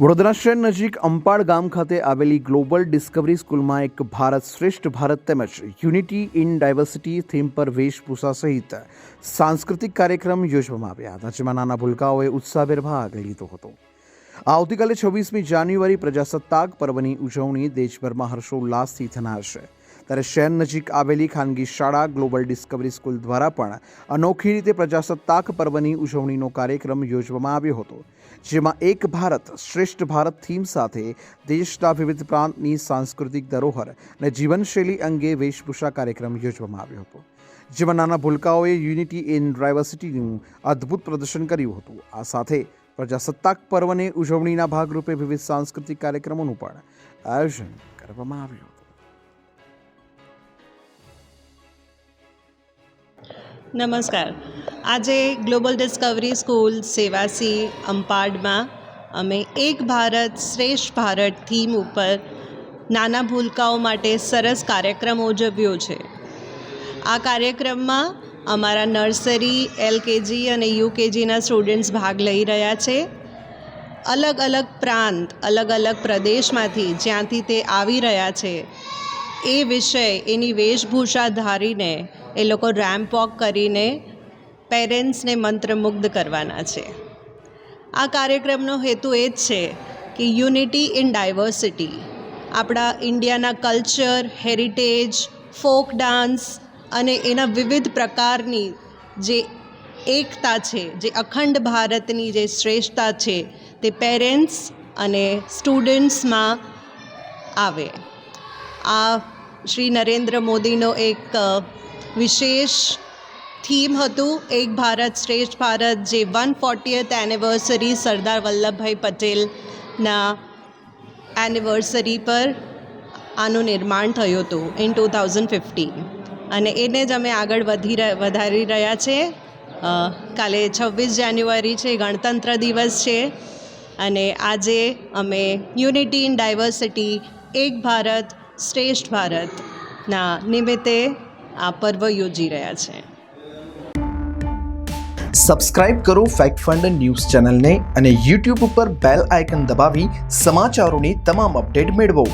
વડોદરા શહેર નજીક અંપાડ ગામ ખાતે આવેલી ગ્લોબલ ડિસ્કવરી સ્કૂલમાં એક ભારત શ્રેષ્ઠ ભારત તેમજ યુનિટી ઇન ડાયવર્સિટી થીમ પર વેશભૂષા સહિત સાંસ્કૃતિક કાર્યક્રમ યોજવામાં આવ્યા હતા, જેમાં નાના ભૂલકાઓએ ઉત્સાહભેર ભાગ લીધો હતો. આવતીકાલે છવ્વીસમી જાન્યુઆરી પ્રજાસત્તાક પર્વની ઉજવણી દેશભરમાં હર્ષોલ્લાસથી થનાર છે. ત્યારે શહેર નજીક આવેલી ખાનગી શાળા, ગ્લોબલ ડિસ્કવરી સ્કૂલ દ્વારા પણ અનોખી રીતે પ્રજાસત્તાક પર્વની ઉજવણીનો કાર્યક્રમ યોજવામાં આવ્યો હતો, જેમાં એક ભારત શ્રેષ્ઠ ભારત થીમ સાથે દેશના વિવિધ પ્રાંતની સાંસ્કૃતિક ધરોહર અને જીવનશૈલી અંગે વેશભૂષા કાર્યક્રમ યોજવામાં આવ્યો હતો, જેમાં નાના ભૂલકાઓએ યુનિટી ઇન ડાયવર્સિટીનું અદ્ભુત પ્રદર્શન કર્યું હતું. આ સાથે પ્રજાસત્તાક પર્વની ઉજવણીના ભાગરૂપે વિવિધ સાંસ્કૃતિક કાર્યક્રમોનું પણ આયોજન કરવામાં આવ્યું હતું. નમસ્કાર. આજે ગ્લોબલ ડિસ્કવરી સ્કૂલ સેવાસી અંપાડમાં અમે એક ભારત શ્રેષ્ઠ ભારત થીમ ઉપર નાના ભૂલકાઓ માટે સરસ કાર્યક્રમ ઉજવ્યો છે. આ કાર્યક્રમમાં અમારા નર્સરી, એલકેજી અને યુકેજીના સ્ટુડન્ટ્સ ભાગ લઈ રહ્યા છે. અલગ અલગ પ્રાંત, અલગ અલગ પ્રદેશમાંથી જ્યાંથી તે આવી રહ્યા છે. એ વિષય, એની વેશભૂષા ધારીને એ લોકો રેમ્પ વોક કરીને પેરેન્ટ્સને મંત્રમુગ્ધ કરવાના છે. આ કાર્યક્રમનો હેતુ એ જ છે કે યુનિટી ઇન ડાયવર્સિટી આપણા ઇન્ડિયાના કલ્ચર હેરિટેજ ફોક ડાન્સ અને એના વિવિધ પ્રકારની જે એકતા છે, જે અખંડ ભારતની જે શ્રેષ્ઠતા છે, તે પેરેન્ટ્સ અને સ્ટુડન્ટ્સમાં આવે. આ શ્રી નરેન્દ્ર મોદીનો એક વિશેષ થીમ હતું, એક ભારત શ્રેષ્ઠ ભારત, જે one fortieth anniversary Sardar Vallabhbhai પટેલના એનિવર્સરી પર આનું નિર્માણ થયું હતું ઇન ટુ થાઉઝન્ડ ફિફ્ટીન અને એને જ અમે આગળ વધી વધારી રહ્યા છે. કાલે છવ્વીસ જાન્યુઆરી છે, ગણતંત્ર દિવસ છે. અને આજે અમે યુનિટી ઇન ડાયવર્સિટી, એક ભારત શ્રેષ્ઠ ભારતના નિમિત્તે આ પર્વ યોજી રહ્યા છે. સબસ્ક્રાઇબ કરો ફેક્ટ ફંડ ન્યૂઝ ચેનલને અને યુટ્યુબ ઉપર બેલ આઇકન દબાવી સમાચારોની તમામ અપડેટ મેળવો.